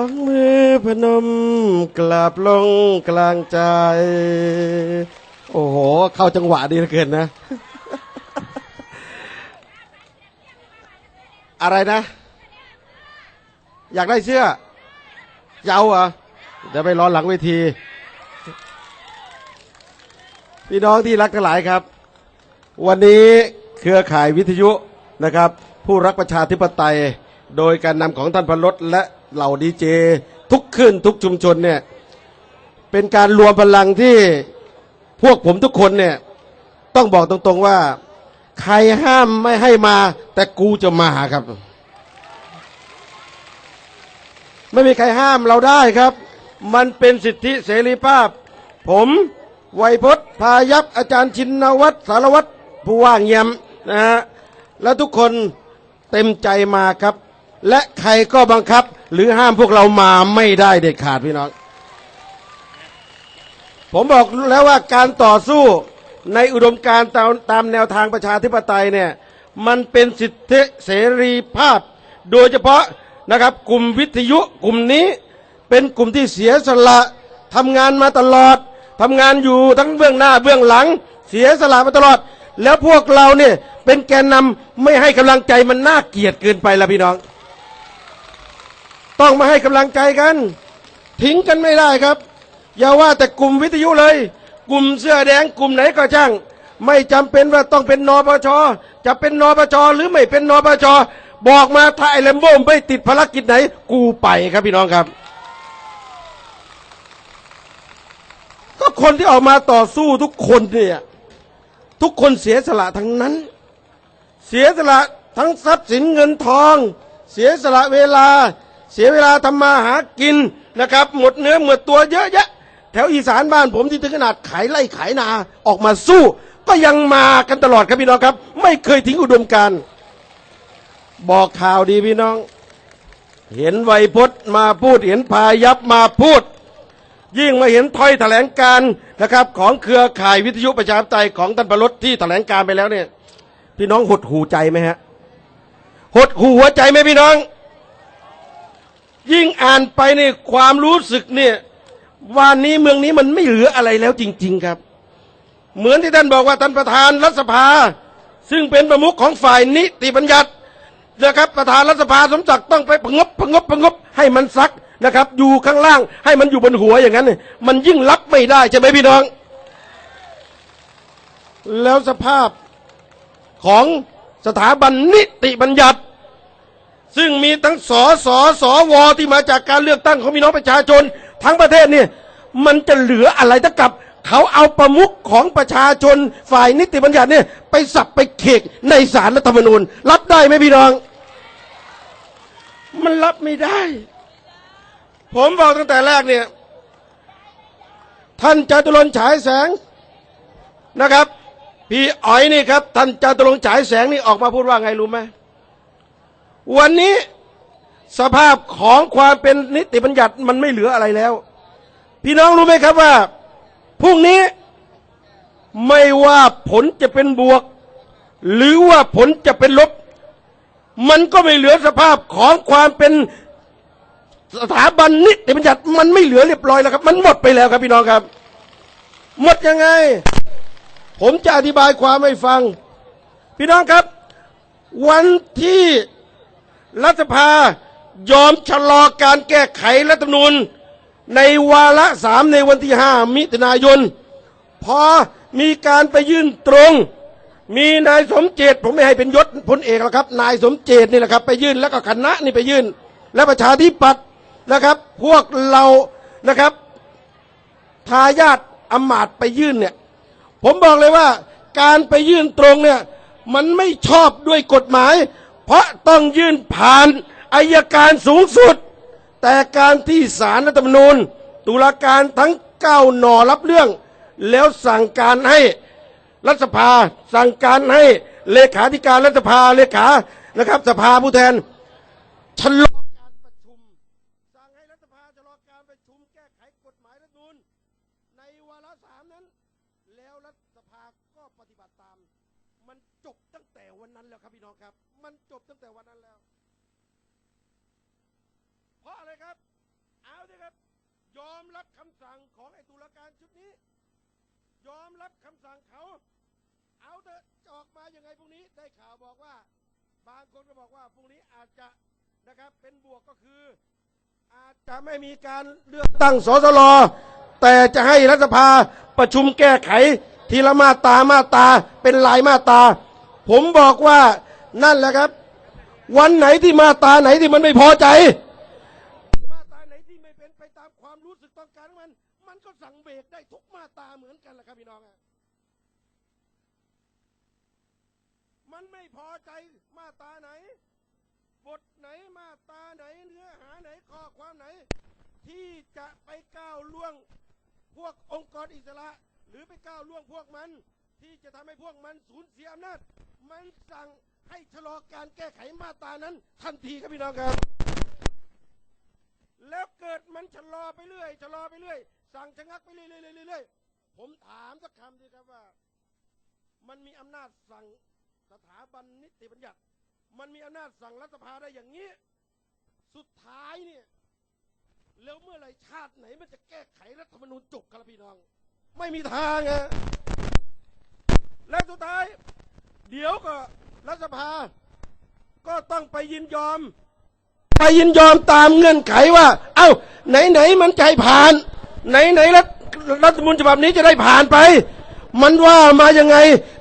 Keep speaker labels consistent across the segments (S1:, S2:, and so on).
S1: องมือพนมกราบลงกลางใจ โอ้โห เข้าจังหวะดีเหลือเกินนะ อะไรนะ อยากได้เสื้อ เยาเหรอ เดี๋ยวไปรอหลังเวที พี่น้องที่รักทั้งหลายครับ วันนี้เครือข่ายวิทยุนะครับ ผู้รักประชาธิปไตย โดยการนำของท่านพลดและ เหล่าดีเจ ทุกขึ้นทุกชุมชนเนี่ยเป็นการรวมพลังที่พวกผมทุกคนเนี่ยต้องบอกตรงๆว่า ใครห้ามไม่ให้มา แต่กูจะมาครับ ไม่มีใครห้ามเราได้ครับ มันเป็นสิทธิเสรีภาพ ผมไวยพจน์พายัพอาจารย์ชินวัตรสารวัตรผู้ว่าเงียมนะฮะและทุกคนเต็มใจมาครับ และใครก็บังคับ หรือห้ามพวกเรามาไม่ได้เด็ดขาดพี่น้อง ผมบอกแล้วว่าการต่อสู้ในอุดมการตามตามแนวทางประชาธิปไตยเนี่ยมันเป็นสิทธิเสรีภาพ โดยเฉพาะนะครับกลุ่มวิทยุกลุ่มนี้เป็นกลุ่มที่เสียสละทำงานมาตลอดทำงานอยู่ทั้งเบื้องหน้าเบื้องหลัง เสียสละมาตลอด แล้วพวกเราเนี่ยเป็นแกนนำไม่ให้กำลังใจมันน่าเกลียดเกินไปละพี่น้อง ต้องมาให้กำลังใจกัน ทิ้งกันไม่ได้ครับ อย่าว่าแต่กลุ่มวิทยุเลย กลุ่มเสื้อแดงกลุ่มไหนก็ช่าง ไม่จำเป็นว่าต้องเป็นนปชจะเป็นนปชหรือไม่เป็นนปชบอกมาถ้าไอ้แลมโบ้ไม่ติดภารกิจไหน กูไปครับพี่น้องครับ ก็คนที่ออกมาต่อสู้ทุกคนเนี่ยทุกคนเสียสละทั้งนั้น เสียสละทั้งทรัพย์สินเงินทอง เสียสละเวลา เสียเวลาทำมาหากินนะครับ หมดเนื้อหมดตัวเยอะแยะ แถวอีสานบ้านผมที่ถึงขนาดขายไร่ขายนาออกมาสู้ ก็ยังมากันตลอดครับพี่น้องครับ ไม่เคยทิ้งอุดมการบอกข่าวดีพี่น้อง เห็นไวยพจน์มาพูดเห็นพายับมาพูด ยิ่งมาเห็นถ้อยแถลงการนะครับ ของเครือข่ายวิทยุประชาธิปไตยของท่านประลดที่แถลงการไปแล้วเนี่ย พี่น้องหดหูใจไหมฮะหดหูหัวใจไหมพี่น้อง ยิ่งอ่านไปนี่ความรู้สึกเนี่ยวันนี้เมืองนี้มันไม่เหลืออะไรแล้วจริง ๆครับ เหมือนที่ท่านบอกว่าท่านประธานรัฐสภา ซึ่งเป็นประมุขของฝ่ายนิติบัญญัตินะครับประธานรัฐสภาสมศักดิ์ต้องไปพงบพงบพงบให้มันซักนะครับ อยู่ข้างล่างให้มันอยู่บนหัวอย่างนั้น มันยิ่งรับไม่ได้ใช่ไหมพี่น้อง แล้วสภาพของสถาบันนิติบัญญัติ ซึ่งมีทั้งสสสวที่มาจากการเลือกตั้งของพี่น้องประชาชน ทั้งประเทศเนี่ยมันจะเหลืออะไรถ้ากับเขาเอาประมุขของประชาชนฝ่ายนิติบัญญัติเนี่ยไปสับไปเขกในศาลรัฐธรรมนูญ รับได้ไหมพี่น้อง มันรับไม่ได้ ผมบอกตั้งแต่แรกเนี่ย ท่านจตุรนฉายแสงนะครับ พี่อ๋อยนี่ครับ ท่านจตุรงฉายแสงนี่ออกมาพูดว่าไงรู้ไหม วันนี้สภาพของความเป็นนิติบัญญัติมันไม่เหลืออะไรแล้ว พี่น้องรู้ไหมครับว่าพรุ่งนี้ไม่ว่าผลจะเป็นบวก หรือว่าผลจะเป็นลบ มันก็ไม่เหลือสภาพของความเป็นสถาบันนิติบัญญัติมันไม่เหลือเรียบร้อยแล้วครับ มันหมดไปแล้วครับพี่น้องครับ หมดยังไง ผมจะอธิบายความให้ฟัง พี่น้องครับ วันที่ รัฐสภายอมชะลอการแก้ไขรัฐธรรมนูญ ในวาระสามในวันที่ห้ามิถุนายน พอมีการไปยื่นตรง มีนายสมเจตผมไม่ให้เป็นยศพลเอกแล้วครับ นายสมเจตนี่แหละครับ ไปยื่นแล้วก็คณะนี่ไปยื่น และประชาธิปัตย์นะครับ พวกเรานะครับทายาทอำมาตไปยื่นเนี่ย ผมบอกเลยว่าการไปยื่นตรงเนี่ย มันไม่ชอบด้วยกฎหมาย เพราะต้องยื่นผ่านอายการสูงสุด แต่การที่ศาลรัฐธรรมนูญ ตุลาการทั้งเก้าหน่อรับเรื่อง แล้วสั่งการให้รัฐสภา สั่งการให้เลขาธิการรัฐสภาเลขานะครับ สภาผู้แทนชะลอ วันนั้นแล้ว เพราะอะไรครับยอมรับคำสั่งของไอ้ตุลาการชุดนี้ ยอมรับคำสั่งเขา เอาเถอะออกมายังไงพรุ่งนี้ ได้ข่าวบอกว่า บางคนก็บอกว่าพรุ่งนี้อาจจะนะครับ เป็นบวกก็คือ อาจจะไม่มีการเลือกตั้งสสลแต่จะให้รัฐสภาประชุมแก้ไข ทีละมาตามาตาเป็นลายมาตา ผมบอกว่านั่นแหละครับ วันไหนที่มาตาไหนที่มันไม่พอใจ มาตาไหนที่ไม่เป็นไปตามความรู้สึกต้องการมัน มันก็สั่งเบรกได้ทุกมาตาเหมือนกันแหละครับพี่น้องอะมันไม่พอใจมาตาไหน บทไหนมาตาไหน เนื้อหาไหนข้อความไหน ที่จะไปก้าวล่วงพวกองค์กรอิสระ หรือไปก้าวล่วงพวกมัน ที่จะทำให้พวกมันสูญเสียอำนาจมันสั่ง ให้ชะลอการแก้ไขมาตรานั้น ทันทีครับพี่น้องครับ แล้วเกิดมันชะลอไปเรื่อยชะลอไปเรื่อย สั่งชะงักไปเรื่อยเรื่อยผมถามสักคำดีครับว่า มันมีอำนาจสั่งสถาบันนิติบัญญัติ มันมีอำนาจสั่งรัฐสภาได้อย่างนี้ สุดท้ายเนี่ยแล้วเมื่อไรชาติไหนมันจะแก้ไขรัฐธรรมนูญจบครับพี่น้อง ไม่มีทางอะและสุดท้าย เดี๋ยวก็รัฐสภา ก็ต้องไปยินยอม ไปยินยอมตามเงื่อนไขว่า เอ้า ไหนไหนๆมันใจผ่าน ไหนไหนรัฐรัฐธรรมนูญฉบับนี้จะได้ผ่านไป มันว่ามายังไง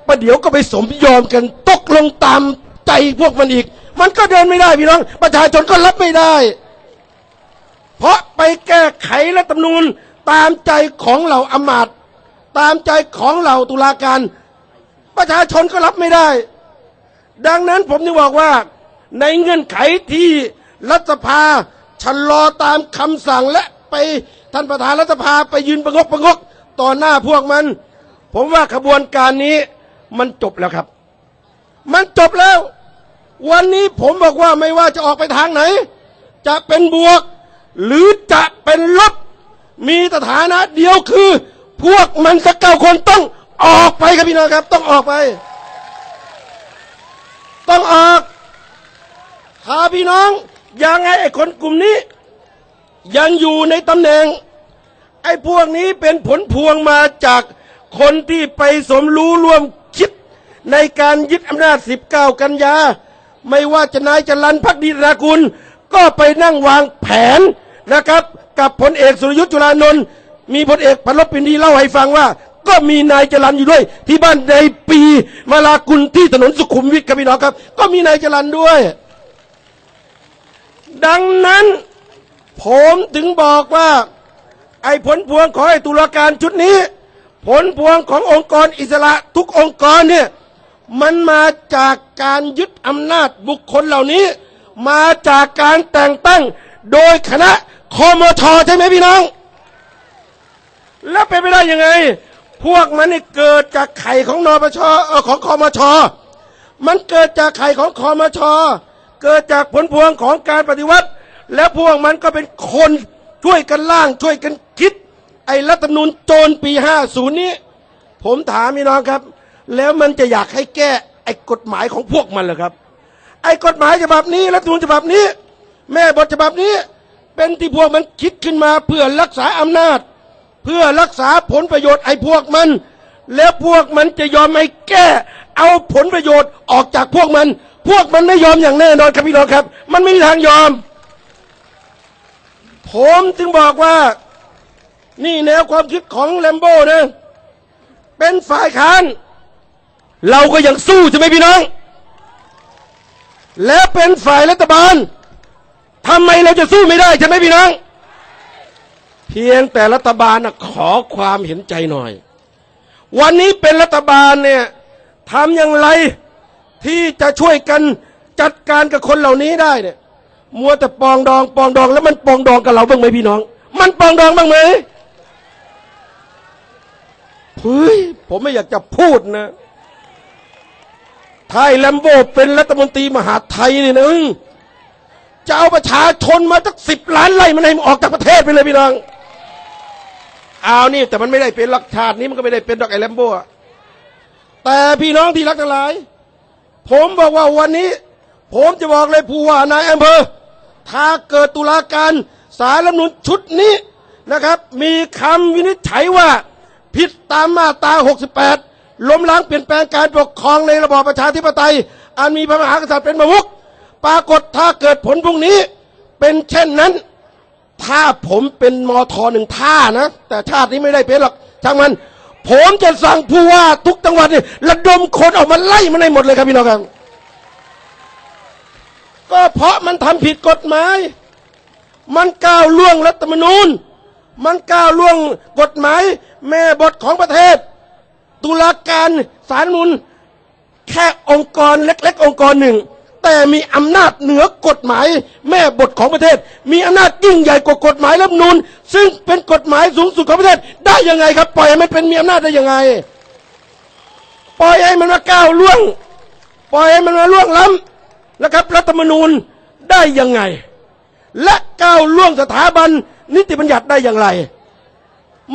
S1: ประเดี๋ยวก็ไปสมยอมกันตกลงตามใจพวกมันอีก มันก็เดินไม่ได้พี่น้อง ประชาชนก็รับไม่ได้ เพราะไปแก้ไขรัฐธรรมนูญตามใจของเหล่าอมาตตามใจของเหล่าตุลาการ ประชาชนก็รับไม่ได้ ดังนั้นผมจึงบอกว่า ในเงื่อนไขที่รัฐสภาชะลอตามคำสั่งและไปท่านประธานรัฐสภาไปยืนประงกประงกต่อหน้าพวกมัน ผมว่าขบวนการนี้มันจบแล้วครับ มันจบแล้ว วันนี้ผมบอกว่าไม่ว่าจะออกไปทางไหน จะเป็นบวก หรือจะเป็นลบมีสถานะเดียวคือ พวกมันสักเก้าคนต้อง ออกไปครับพี่น้องครับ ต้องออกไป ต้องออกถ้าพี่น้อง ยังไงไอ้คนกลุ่มนี้ ยังอยู่ในตำแหน่ง ไอ้พวกนี้เป็นผลพวงมาจากคนที่ไปสมรู้ร่วมคิด ในการยึดอำนาจ 19 กันยา ไม่ว่าจะนายจรันพักดีรากุล ก็ไปนั่งวางแผนนะครับ กับพลเอกสุรยุทธ์จุลานนท์มีพลเอกพันลบปินดีเล่าให้ฟังว่า ก็มีนายจรันอยู่ด้วย ที่บ้านในปีมาลากุลที่ถนนสุขุมวิทครับพี่น้องครับ ก็มีนายจรันด้วย ดังนั้น ผมถึงบอกว่า ไอ้ผลพวงของไอ้ตุลาการชุดนี้ ผลพวงขององค์กรอิสระทุกองค์กรเนี่ยมันมาจากการยึดอำนาจบุคคลเหล่านี้ มาจากการแต่งตั้งโดยคณะคอมชใช่ไหมพี่น้อง แล้วเป็นไปได้ยังไง พวกมันนี่เกิดจากไข่ของนปชเออของคอมช มันเกิดจากไข่ของคอมช เกิดจากผลพวงของการปฏิวัติ และพวกมันก็เป็นคนช่วยกันล่างช่วยกันคิด ไอ้รัฐธรรมนูญโจรปี 50 นี้ ผมถามพี่น้องครับ แล้วมันจะอยากให้แก้ไอ้กฎหมายของพวกมันเหรอครับ ไอ้กฎหมายฉบับนี้รัฐธรรมนูญฉบับนี้ แม่บทฉบับนี้ เป็นที่พวกมันคิดขึ้นมาเพื่อรักษาอำนาจ เพื่อรักษาผลประโยชน์ไอ้พวกมัน แล้วพวกมันจะยอมให้แก้ เอาผลประโยชน์ออกจากพวกมัน พวกมันไม่ยอมอย่างแน่นอนครับพี่น้องครับ มันไม่มีทางยอม ผมจึงบอกว่านี่แนวความคิดของแลมโบ้นะเป็นฝ่ายค้าน เราก็ยังสู้ใช่ไหมพี่น้อง แล้วเป็นฝ่ายรัฐบาลทำไมเราจะสู้ไม่ได้ใช่ไหมพี่น้อง เพียงแต่รัฐบาลนะขอความเห็นใจหน่อย วันนี้เป็นรัฐบาลเนี่ยทำอย่างไรที่จะช่วยกันจัดการกับคนเหล่านี้ได้เนี่ยมัวแต่ปองดองปองดองแล้วมันปองดองกับเราบ้างไหมพี่น้อง มันปองดองบ้างไหมเฮ้ยผมไม่อยากจะพูดนะไทยแลมโบเป็นรัฐมนตรีมหาไทยนี่นะจะเอาประชาชนมาสักสิบล้านไล่มันให้มันออกจากประเทศไปเลยพี่น้อง เอานี่แต่มันไม่ได้เป็นหลักชาตินี้มันก็ไม่ได้เป็นดอกไอแลมโบอะแต่พี่น้องที่รักทั้งหลาย ผมบอกว่าวันนี้ ผมจะบอกเลยผู้ว่านายอำเภอ ถ้าเกิดตุลาการสารรัฐมนุนชุดนี้นะครับ มีคำวินิจฉัยว่าผิดตามมาตรา 68 ล้มล้างเปลี่ยนแปลงการปกครองในระบอบประชาธิปไตย อันมีพระมหากษัตริย์เป็นประมุขปรากฏถ้าเกิดผลพรุ่งนี้ เป็นเช่นนั้น ถ้าผมเป็นมทหนึ่งท่านะ แต่ชาตินี้ไม่ได้เป็นหรอกช่างมัน ผมจะสั่งผู้ว่าทุกจังหวัดเนี่ยระดมคนออกมาไล่มันให้หมดเลยครับพี่น้องครับก็เพราะมันทำผิดกฎหมาย มันก้าวล่วงรัฐธรรมนูญ มันก้าวล่วงกฎหมาย แม่บทของประเทศ ตุลาการศารฐธรรมนูญแค่องค์กรเล็ก ๆ องค์กรหนึ่ง แต่มีอำนาจเหนือกฎหมาย แม่บทของประเทศ มีอำนาจยิ่งใหญ่กว่ากฎหมายรัฐนูญซึ่งเป็นกฎหมายสูงสุดของประเทศ ได้ยังไงครับ ปล่อยให้มันเป็นมีอำนาจได้ยังไง ปล่อยให้มันมาก้าวล่วง ปล่อยให้มันมาล่วงล้ำนะครับ รัฐธรรมนูญได้ยังไง และก้าวล่วงสถาบัน นิติบัญญัติได้อย่างไร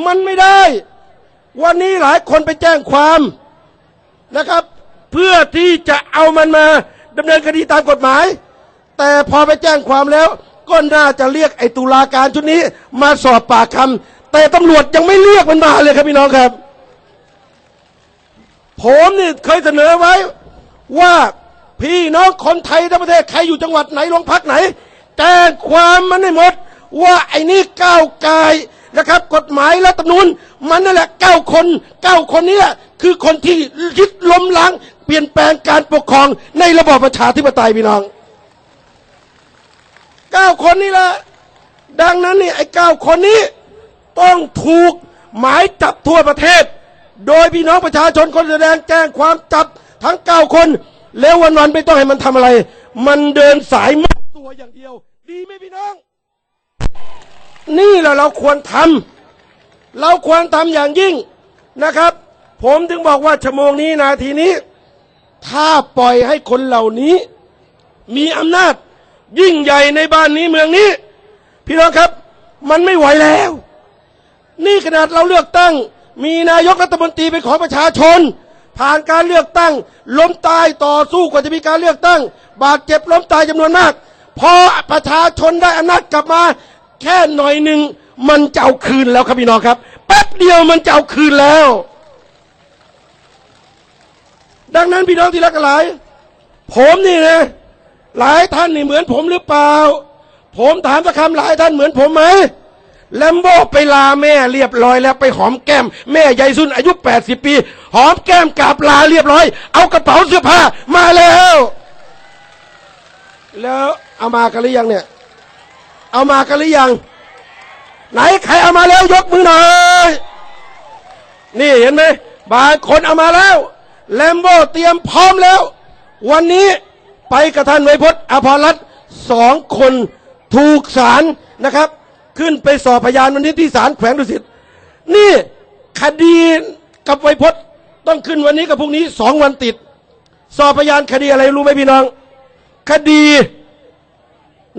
S1: มันไม่ได้ วันนี้หลายคนไปแจ้งความนะครับ เพื่อที่จะเอามันมา ดำเนินคดีตามกฎหมาย แต่พอไปแจ้งความแล้ว ก็น่าจะเรียกไอ้ตุลาการชุดนี้ มาสอบปากคำแต่ตำรวจยังไม่เรียกมันมาเลยครับพี่น้องครับ ผมนี่เคยเสนอไว้ว่าพี่น้องคนไทยทั้งประเทศใครอยู่จังหวัดไหนโรงพักไหน แจ้งความมันให้หมด ว่าไอ้นี่ก้าวไกลนะครับ กฎหมายและตำนูนมันนั่นแหละเก้าคนเก้าคนเนี้คือคนที่ยึดล้มล้าง เปลี่ยนแปลงการปกครองในระบอบประชาธิปไตยพี่น้องเก้าคนนี้ละดังนั้นนี่ไอ้เก้าคนนี้ต้องถูกหมายจับทั่วประเทศ โดยพี่น้องประชาชนคนแสดงแจ้งความจับทั้งเก้าคน แล้ววันๆไม่ต้องให้มันทำอะไร มันเดินสายมอบตัวอย่างเดียว ดีไหมพี่น้อง นี่แหละเราควรทำเราควรทำอย่างยิ่งนะครับ ผมถึงบอกว่าชั่วโมงนี้นาทีนี้ ถ้าปล่อยให้คนเหล่านี้ มีอำนาจ ยิ่งใหญ่ในบ้านนี้เมืองนี้ พี่น้องครับ มันไม่ไหวแล้ว นี่ขนาดเราเลือกตั้ง มีนายกรัฐมนตรีเป็นของประชาชน ผ่านการเลือกตั้ง ล้มตายต่อสู้กว่าจะมีการเลือกตั้ง บาดเจ็บล้มตายจำนวนมาก พอประชาชนได้อำนาจกลับมา แค่หน่อยหนึ่งมันจะเอาคืนแล้วครับพี่น้องครับ แป๊บเดียวมันจะเอาคืนแล้ว ดังนั้นพี่น้องที่รักหลาย ผมนี่นะ หลายท่านนี่เหมือนผมหรือเปล่า ผมถามสักคำหลายท่านเหมือนผมไหมแลมโบไปลาแม่เรียบร้อยแล้วไปหอมแก้ม แม่ยายซุนอายุ 80 ปี หอมแก้มกราบลาเรียบร้อย เอากระเป๋าเสื้อผ้ามาแล้ว แล้วเอามากันหรือยังเนี่ย เอามากันหรือยัง ไหนใครเอามาแล้วยกมือหน่อย นี่เห็นไหมบางคนเอามาแล้ว แลมโบเตรียมพร้อมแล้ว วันนี้ไปกับท่านไวพจน์อภรรัตสองคนถูกศาลนะครับ ขึ้นไปสอบพยานวันนี้ที่ศาลแขวงดุสิตนี่คดีกับไวพจน์ต้องขึ้นวันนี้กับพรุ่งนี้สองวันติด สอบพยานคดีอะไรรู้ไหมพี่น้อง คดี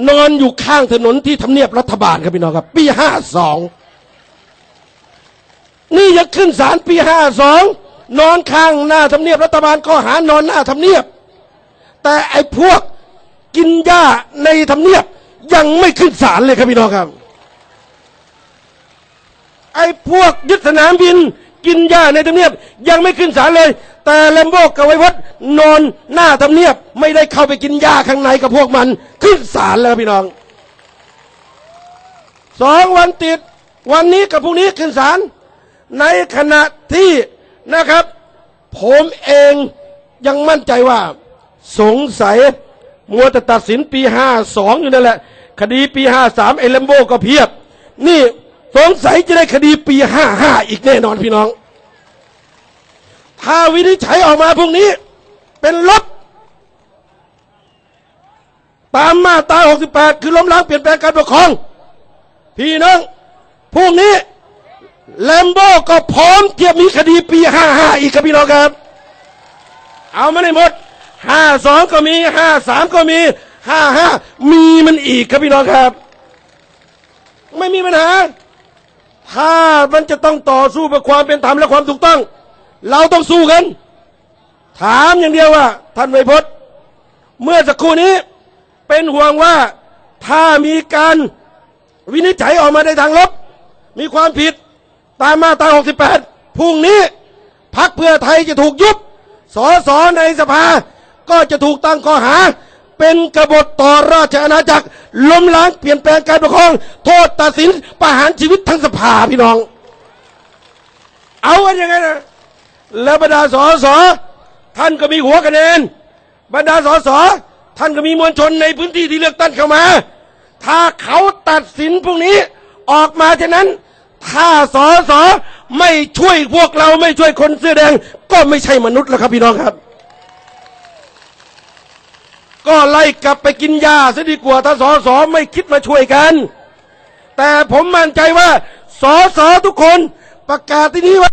S1: นอนอยู่ข้างถนนที่ทำเนียบรัฐบาลครับพี่น้องครับปีห้าสองนี่ยังขึ้นศาลปีห้าสอง นอนข้างหน้าทำเนียบรัฐบาลก็หานอนหน้าทำเนียบ แต่ไอ้พวกกินหญ้าในทำเนียบยังไม่ขึ้นศาลเลยครับพี่น้องครับ ไอ้พวกยึดสนามบิน กินหญ้าในทำเนียบ ยังไม่ขึ้นศาลเลย แต่แลมโบกกับไววัฒน์นอนหน้าทำเนียบ ไม่ได้เข้าไปกินหญ้าข้างในกับพวกมัน ขึ้นศาลแล้วพี่น้องสองวันติดวันนี้กับพรุ่งนี้ขึ้นศาลในขณะที่ นะครับ ผมเองยังมั่นใจว่า สงสัยมัวแต่ตัดสินปีห้าสองอยู่นั่นแหละ คดีปีห้าสามเอลมโบก็เพียบ นี่สงสัยจะได้คดีปีห้าห้าอีกแน่นอนพี่น้อง ถ้าวินิจฉัยออกมาพรุ่งนี้ เป็นลบตามมาตรา68 คือล้มล้างเปลี่ยนแปลงการปกครอง พี่น้องพรุ่งนี้ แลมโบก็พร้อมเทียบมีคดีปีห้าห้าอีกครับพี่น้องครับ เอามาให้หมดห้าสองก็มีห้าสามก็มีห้าห้ามีมันอีกครับพี่น้องครับ ไม่มีปัญหา ถ้ามันจะต้องต่อสู้เพื่อความเป็นธรรมและความถูกต้อง เราต้องสู้กัน ถามอย่างเดียวว่า ท่านไวพจน์ เมื่อสักครู่นี้เป็นห่วงว่าถ้ามีการวินิจฉัยออกมาในทางลบ มีความผิด ตามมาตรา68พรุ่งนี้พักเพื่อไทยจะถูกยุบ สสในสภา ก็จะถูกตั้งข้อหา เป็นกบฏต่อราชอาณาจักร ล้มล้างเปลี่ยนแปลงการปกครอง โทษตัดสินประหารชีวิตทั้งสภาพี่น้อง เอากันยังไงนะแล้วบรรดาสสท่านก็มีหัวคะแนน บรรดาสสท่านก็มีมวลชนในพื้นที่ที่เลือกตั้งเข้ามา ถ้าเขาตัดสินพวกนี้ออกมาฉะนั้น ถ้าสอสอไม่ช่วยพวกเราไม่ช่วยคนเสื้อแดง ก็ไม่ใช่มนุษย์แล้วครับพี่น้องครับ ก็ไล่กลับไปกินยาซะดีกว่าถ้าสอสอไม่คิดมาช่วยกัน แต่ผมมั่นใจว่าสอสอทุกคนประกาศที่นี้ว่า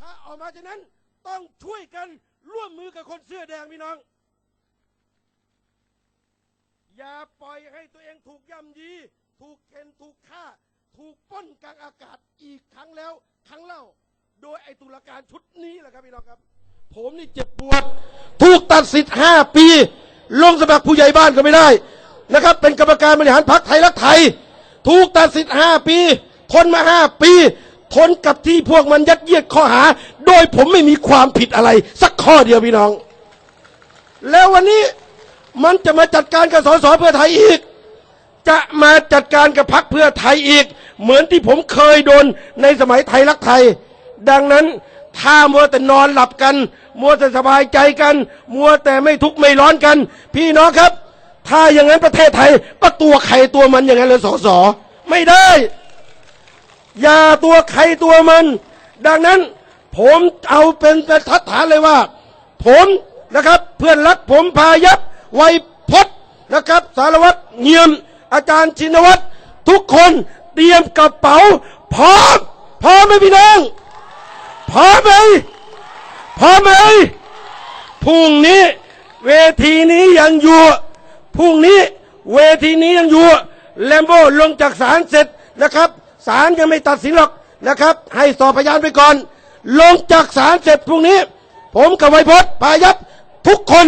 S1: ถ้าออกมาจากนั้นต้องช่วยกันร่วมมือกับคนเสื้อแดงพี่น้อง อย่าปล่อยให้ตัวเองถูกย่ำยี ถูกเข็นถูกฆ่า ถูกป้นกลางอากาศ อีกครั้งแล้วครั้งเล่า โดยไอ้ตุลาการชุดนี้แหละครับพี่น้องครับ ผมนี่เจ็บปวด ถูกตัดสิทธิ์ห้าปี ลงสมัครผู้ใหญ่บ้านก็ไม่ได้นะครับ เป็นกรรมการบริหารพรรคไทยรักไทย ถูกตัดสิทธิ์ห้าปี ทนมาห้าปี ทนกับที่พวกมันยัดเยียดข้อหา โดยผมไม่มีความผิดอะไร สักข้อเดียวพี่น้อง แล้ววันนี้มันจะมาจัดการกับสสเพื่อไทยอีก จะมาจัดการกับพักเพื่อไทยอีก เหมือนที่ผมเคยโดนในสมัยไทยรักไทย ดังนั้นถ้ามัวแต่นอนหลับกัน มัวแต่สบายใจกัน มัวแต่ไม่ทุกข์ไม่ร้อนกัน พี่น้องครับ ถ้าอย่างนั้นประเทศไทยก็ตัวใครตัวมันอย่างนั้นเลยสสไม่ได้ อย่าตัวใครตัวมัน ดังนั้นผมเอาเป็นบรรทัดฐานเลยว่า ผมนะครับ เพื่อนรักผมพายับไวยพจน์นะครับ สารวัตรเงียม อาจารย์ชินวัตรทุกคน ตรียมกระเป๋า พร้อม พร้อมไหมพี่น้อง พร้อมไหมพร้อมไหมพรุ่งนี้ เวทีนี้ยังอยู่พรุ่งนี้ เวทีนี้ยังอยู่แลมโบลงจากศาลเสร็จนะครับศาลยังไม่ตัดสินหรอกนะครับ ให้สอบพยานไปก่อน ลงจากศาลเสร็จพรุ่งนี้ ผมกับไวพจน์พายับทุกคน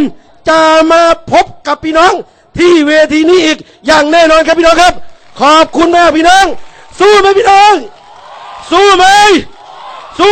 S1: จะมาพบกับพี่น้องที่เวทีนี้อีกอย่างแน่นอนครับพี่น้องครับ ขอบคุณมากพี่น้อง สู้ไหมพี่น้อง สู้ไหม